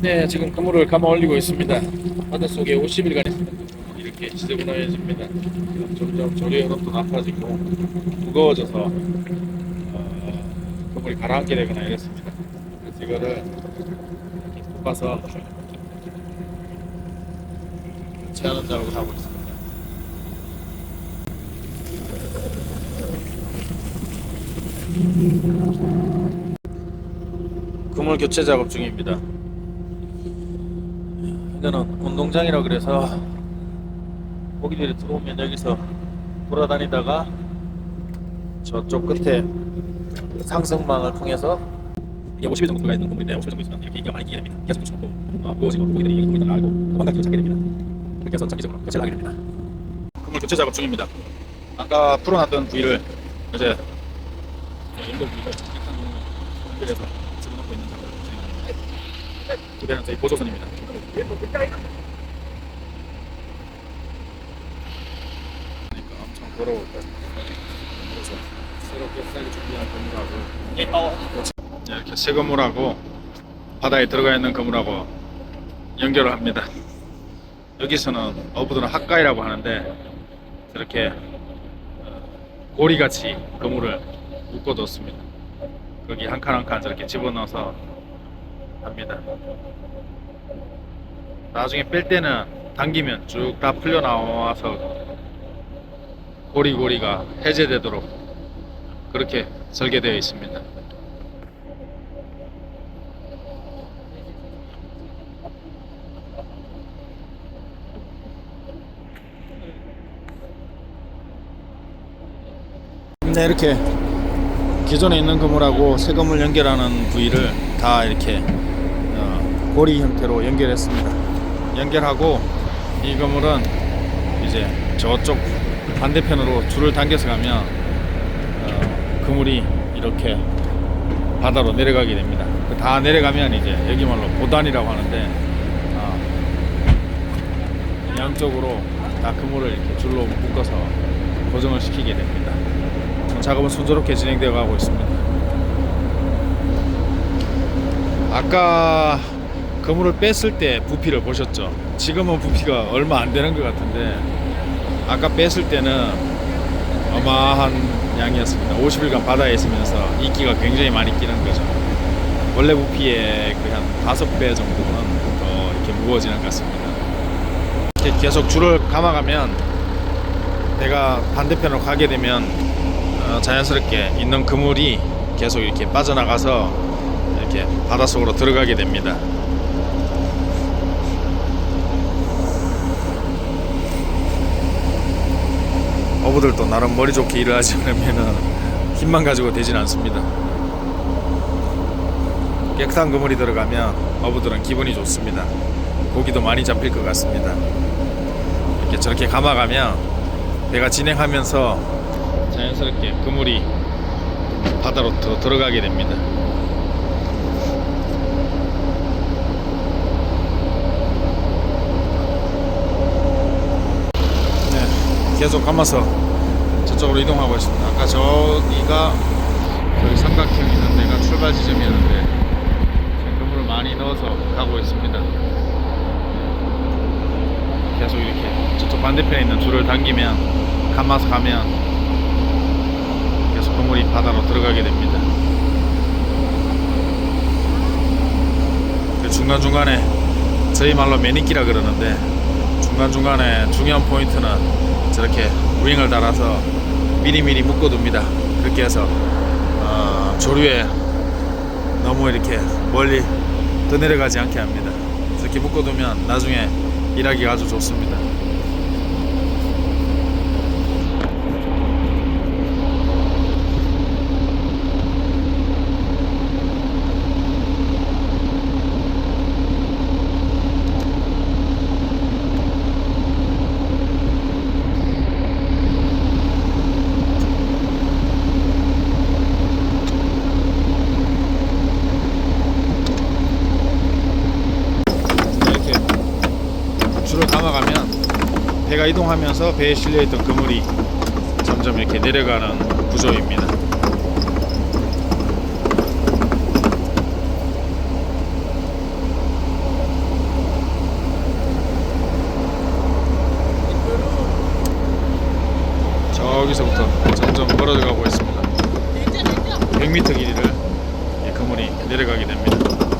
네, 지금 그물을 감아 올리고 있습니다. 바닷속에 50일간 있으면 이렇게 지저분해집니다. 점점 조류의 흐름도 나빠지고 무거워져서 어, 그물이 가라앉게 되거나 이랬습니다. 그래서 이거를 이렇게 덮어서 채하는 작업을 하고 있습니다. 그물 교체 작업 중입니다. 이거는 운동장이라 그래서 고기들이 들어오면 여기서 돌아다니다가 저쪽 끝에 상승망을 통해서 이게 50일 정도 들어가 있는 건물인데 50일 정도 있으면 이렇게 인기가 많이 끼게 됩니다. 계속 붙여놓고 어, 무거워지고 고기들이 여기 있다가 알고 도망가기를 찾게 됩니다. 그렇게 해서 정기적으로 교체를 하게 됩니다. 그물 교체 작업 중입니다. 아까 풀어놨던 부위를 이제 연결 부위를 약간 연결해서 집어넣고 있는 작업을 진행합니다. 두 대는 저희 보조선입니다. 그러니까 엄청 더러울 거예요. 그래서 새롭게 쌀 준비한 건물하고 네, 이렇게 새 건물하고 바다에 들어가 있는 건물하고 연결을 합니다. 여기서는 어부들은 학가이라고 하는데 이렇게 어, 고리같이 그물을 묶어 뒀습니다. 거기 한 칸 한 칸 저렇게 집어넣어서 합니다. 나중에 뺄 때는 당기면 쭉 다 풀려 나와서 고리고리가 해제되도록 그렇게 설계되어 있습니다. 네, 이렇게 기존에 있는 그물하고 새 그물 연결하는 부위를 다 이렇게 어, 고리 형태로 연결했습니다. 연결하고 이 그물은 이제 저쪽 반대편으로 줄을 당겨서 가면 어, 그물이 이렇게 바다로 내려가게 됩니다. 그다 내려가면 이제 여기 말로 보단이라고 하는데 어, 양쪽으로 다 그물을 이렇게 줄로 묶어서 고정을 시키게 됩니다. 작업은 순조롭게 진행되어 가고 있습니다. 아까 그물을 뺐을 때 부피를 보셨죠? 지금은 부피가 얼마 안 되는 것 같은데 아까 뺐을 때는 어마한 양이었습니다. 50일간 바다에 있으면서 이끼가 굉장히 많이 끼는 거죠. 원래 부피의 그한 다섯 배 정도는 더 이렇게 무거워지는 것 같습니다. 이렇게 계속 줄을 감아가면 배가 반대편으로 가게 되면 어, 자연스럽게 있는 그물이 계속 이렇게 빠져나가서 이렇게 바닷속으로 들어가게 됩니다. 어부들도 나름 머리 좋게 일을 하지 않으면은 힘만 가지고 되진 않습니다. 깨끗한 그물이 들어가면 어부들은 기분이 좋습니다. 고기도 많이 잡힐 것 같습니다. 이렇게 저렇게 감아가면 배가 진행하면서 자연스럽게 그물이 바다로 더 들어가게 됩니다. 네, 계속 감아서 저쪽으로 이동하고 있습니다. 아까 저기가 저기 삼각형 있는 데가 출발 지점이었는데 지금 그물을 많이 넣어서 가고 있습니다. 계속 이렇게 저쪽 반대편에 있는 줄을 당기면 감아서 가면 그물이 바다로 들어가게 됩니다. 그 중간중간에 저희 말로 매니키라 그러는데 중간중간에 중요한 포인트는 저렇게 윙을 달아서 미리미리 묶어둡니다. 그렇게 해서 어, 조류에 너무 이렇게 멀리 떠내려가지 않게 합니다. 이렇게 묶어두면 나중에 일하기가 아주 좋습니다. 배가 이동하면서 배에 실려있던 그물이 점점 이렇게 내려가는 구조입니다. 저기서부터 점점 벌어져 가고 있습니다. 100m 길이를 그물이 내려가게 됩니다.